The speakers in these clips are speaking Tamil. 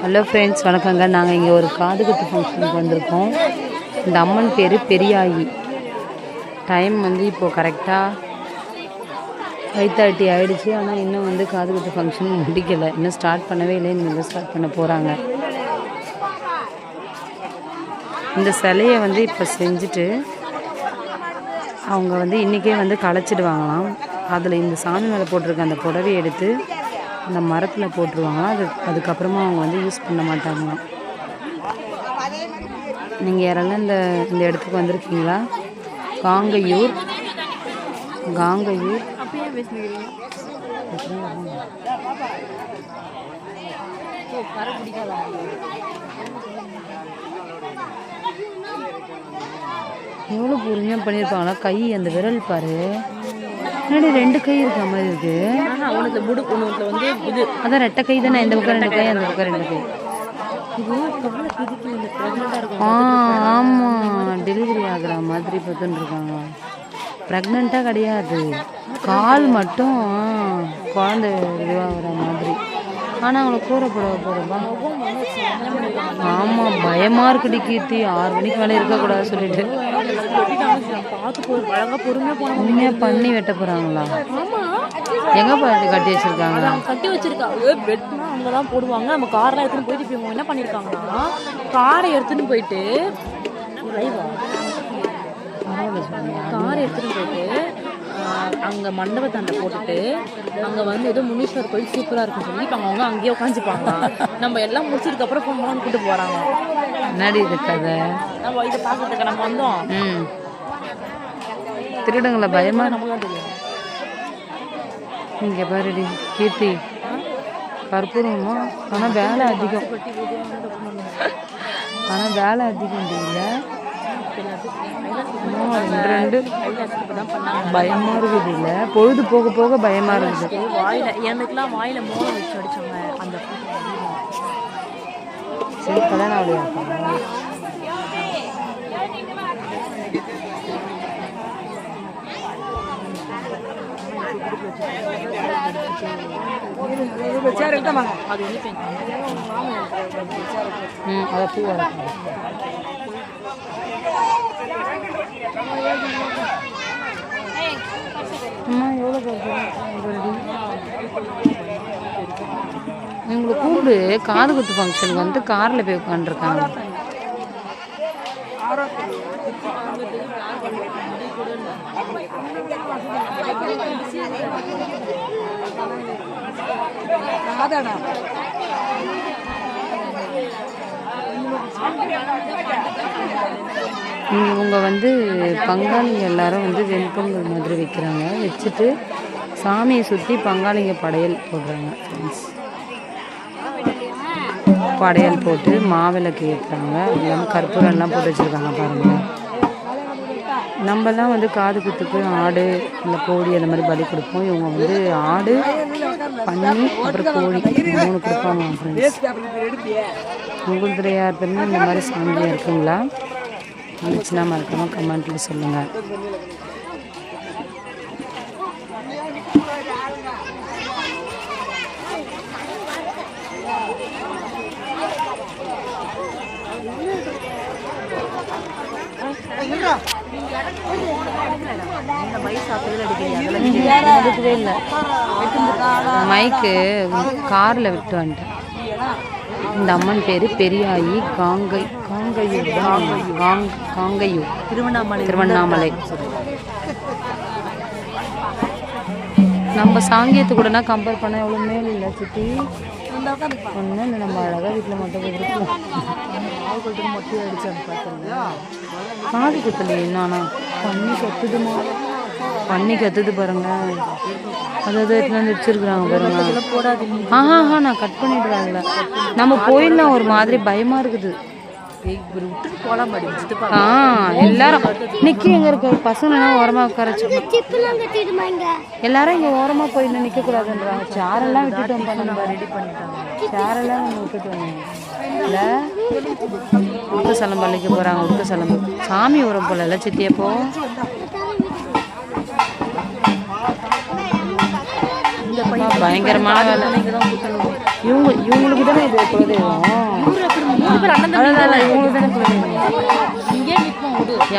ஹலோ ஃப்ரெண்ட்ஸ் வணக்கங்க. நாங்கள் இங்கே ஒரு காது குத்து ஃபங்க்ஷனுக்கு வந்திருக்கோம். இந்த அம்மன் பேர் பெரியாயி. டைம் வந்து இப்போது கரெக்டாக ஃபைவ் தேர்ட்டி ஆகிடுச்சு ஆனால் இன்னும் வந்து காது குத்து ஃபங்க்ஷன் முடிக்கலை. இன்னும் ஸ்டார்ட் பண்ணவே இல்லை. இனிமேல் ஸ்டார்ட் பண்ண போகிறாங்க இந்த சிலையை வந்து இப்போ செஞ்சுட்டு அவங்க வந்து இன்றைக்கே வந்து களைச்சிடுவாங்களாம். அதில் இந்த சாமி மேலே போட்டிருக்க அந்த புடவையை எடுத்து அந்த மரத்தில் போட்டுருவாங்களாம் அது அதுக்கப்புறமா அவங்க வந்து யூஸ் பண்ண மாட்டாங்களாம் நீங்கள் யாரெல்லாம் இந்த இந்த இடத்துக்கு வந்திருக்கீங்களா? காங்கையூர். காங்கையூர். எவ்வளோ பொறுமையாக பண்ணியிருப்பாங்களா கை அந்த விரல் பாரு. முன்னாடி ரெண்டு கை இருக்க மாதிரி இருக்கு. உனக்கு முடு உனக்கு வந்து இது. அதான் ரெட்டை கை தானே இந்த பக்கம் ரெண்டு கை அந்த பக்கம் ரெண்டு கை. ஆ ஆமாம் டெலிவரி ஆகுற மாதிரி பார்த்துன்னு இருக்காங்க. ப்ரெக்னெண்ட்டாக கிடையாது. கால் மட்டும் குழந்தை இதுவாகிற மாதிரி. ஆனால் அவங்கள கூரை போட போகிறப்பா ஆமாம் பயமாக இருக்குடி கீர்த்தி. ஆறு மணிக்கு மேலே இருக்கக்கூடாது சொல்லிட்டு. உண்மையாக பண்ணி வெட்ட போகிறாங்களா எங்கே பார்த்து கட்டி வச்சுருக்காங்க கட்டி வச்சிருக்காங்க பெட்னா அங்கே தான் போடுவாங்க. நம்ம கார்லாம் எடுத்துன்னு போயிட்டு இப்போ இவங்க என்ன பண்ணியிருக்காங்கன்னா காரை எடுத்துன்னு போயிட்டு காரை எடுத்துன்னு போயிட்டு அங்க மண்டபத்தாண்ட போட்டுட்டு அங்க வந்து ஏதோ முனீஸ்வர் கோயில் சூப்பரா இருக்குன்னு சொல்லி இப்போ அவங்க அங்கேயே உட்காந்துப்பாங்க நம்ம எல்லாம் முடிச்சதுக்கு அப்புறம் ஃபோன் பண்ணி கூட்டு போறாங்க. என்னடி இது கதை? நம்ம இதை பார்க்கறதுக்கு நம்ம வந்தோம். திருடுங்களா பயமா? இங்கே பாருடி கீர்த்தி. கற்பூரமா? ஆனால் வேலை அதிகம். ஆனால் வேலை அதிகம் தெரியல ரெண்டு. ரெண்டு தான் பண்ணாங்க பயமா இருக்குது இல்லை. பொழுது போக போக பயமா இருக்குது. வாயில எனக்குலாம் வாயில மோளம் வச்சு அடிச்சாங்க அந்த சரி கல்யாணம் ஆகலையா அப்போ? அது பூ அம்மா எவ்வளோ இவங்களை கூப்பிடு காது குத்து ஃபங்க்ஷனுக்கு வந்து காரில் போய் உட்காந்துருக்காங்க இவங்க வந்து பங்காளிங்க எல்லாரும் வந்து வெண்பொங்கல் மாதிரி வைக்கிறாங்க. வச்சுட்டு சாமியை சுற்றி பங்காளிங்க படையல் போடுறாங்க படையல் போட்டு மாவிளக்கு ஏற்றுறாங்க இல்லாமல் கற்பூரம்லாம் போட்டு வச்சுருக்காங்க பாருங்கள் நம்மலாம் வந்து காது குத்துக்கு ஆடு இல்லை கோழி அந்த மாதிரி பலி கொடுப்போம். இவங்க வந்து ஆடு பண்ணி அப்புறம் கோழி மூணு கொடுப்பாங்க ஃப்ரெண்ட்ஸ் உங்களுக்கு யார் இந்த மாதிரி சாமியாக இருக்குங்களா? இருந்துச்சுன்னா மறக்காம கமெண்ட்ல சொல்லுங்கள் மைக்கு காரில் விட்டு வந்துட்டேன். இந்த அம்மன் பேர் பெரியாயி காங்கை காங்கையூர் காங் காங்கையூர் திருவண்ணாமலை திருவண்ணாமலை. நம்ம சாங்கியத்து கூடனா கம்பேர் பண்ண எவ்வளோ மேல் இல்லை ஒன்றும் இல்லை நம்ம அழகாக வீட்டில் மட்டும் போய் இருக்கலாம் மொட்டை அடிச்சாங்க பார்த்தீங்களா காது குத்தலையே என்னன்னா பண்ணி கத்துதுமா பண்ணி கத்துது பாருங்க. அது அது வந்து வச்சிருக்கிறாங்க பாருங்க. போடாதீங்க ஆஹா ஆஹா நான் கட் பண்ணிடுறாங்கல்ல நம்ம போயிடலாம் ஒரு மாதிரி பயமா இருக்குது. இவர் விட்டுட்டு போலாம் படி ஆ எல்லாரும் நிக்கி எங்க இருக்க? பசங்க ஓரமா உட்கார எல்லாரும் இங்க ஓரமா போய் இன்னும் நிக்க கூடாதுன்றாங்க. சேரெல்லாம் விட்டுட்டோம் நம்ம ரெடி பண்ணிட்டாங்க சேரெல்லாம் நம்ம விட்டுட்டு வந்தோம் இல்ல? உடுக்க சலம் பள்ளிக்கு போறாங்க உடுக்க சலம்பு. சாமி உரம் போல இல்ல சித்தியப்போ பயங்கரமான வேலை. இவங்க இவங்களுக்கு தானே இது குலதெய்வம்?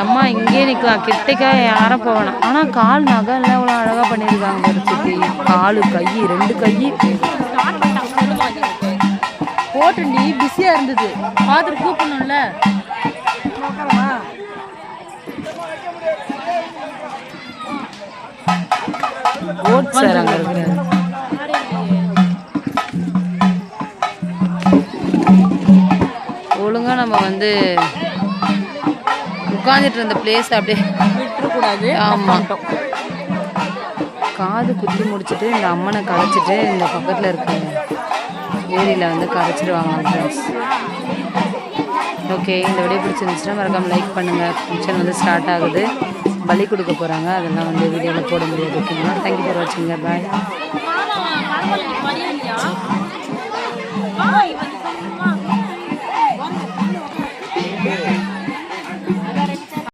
அம்மா இங்கே நிற்கலாம் கிட்டக்கா யாரும் போகணும் ஆனால் கால் நகை எல்லாம் இவ்வளோ அழகாக பண்ணியிருக்காங்க சித்தி. காலு கை ரெண்டு கை. போட்டுண்டி பிஸியாக இருந்தது. பார்த்துட்டு கூப்பிடணும்ல. கோட் சார் அங்கே இருக்கு ஒழுங்கா நம்ம வந்து உட்காந்துட்டு இருந்த பிளேஸ் அப்படியே விட்டுறக்கூடாது. ஆமா. காது குத்தி முடிச்சுட்டு இந்த அம்மனை கரைச்சிட்டு இந்த பக்கத்தில் இருக்க ஏரியில் வந்து கரைச்சிடுவாங்க ஃப்ரெண்ட்ஸ் ஓகே இந்த வீடியோ பிடிச்சிருந்துச்சுன்னா மறக்காம லைக் பண்ணுங்கள் ஃபங்க்ஷன் வந்து ஸ்டார்ட் ஆகுது. பலி கொடுக்க போகிறாங்க அதெல்லாம் வந்து வீடியோவில் போட முடியாது. ஓகேங்களா தேங்க்யூ ஃபார் வாட்சிங்க பாய்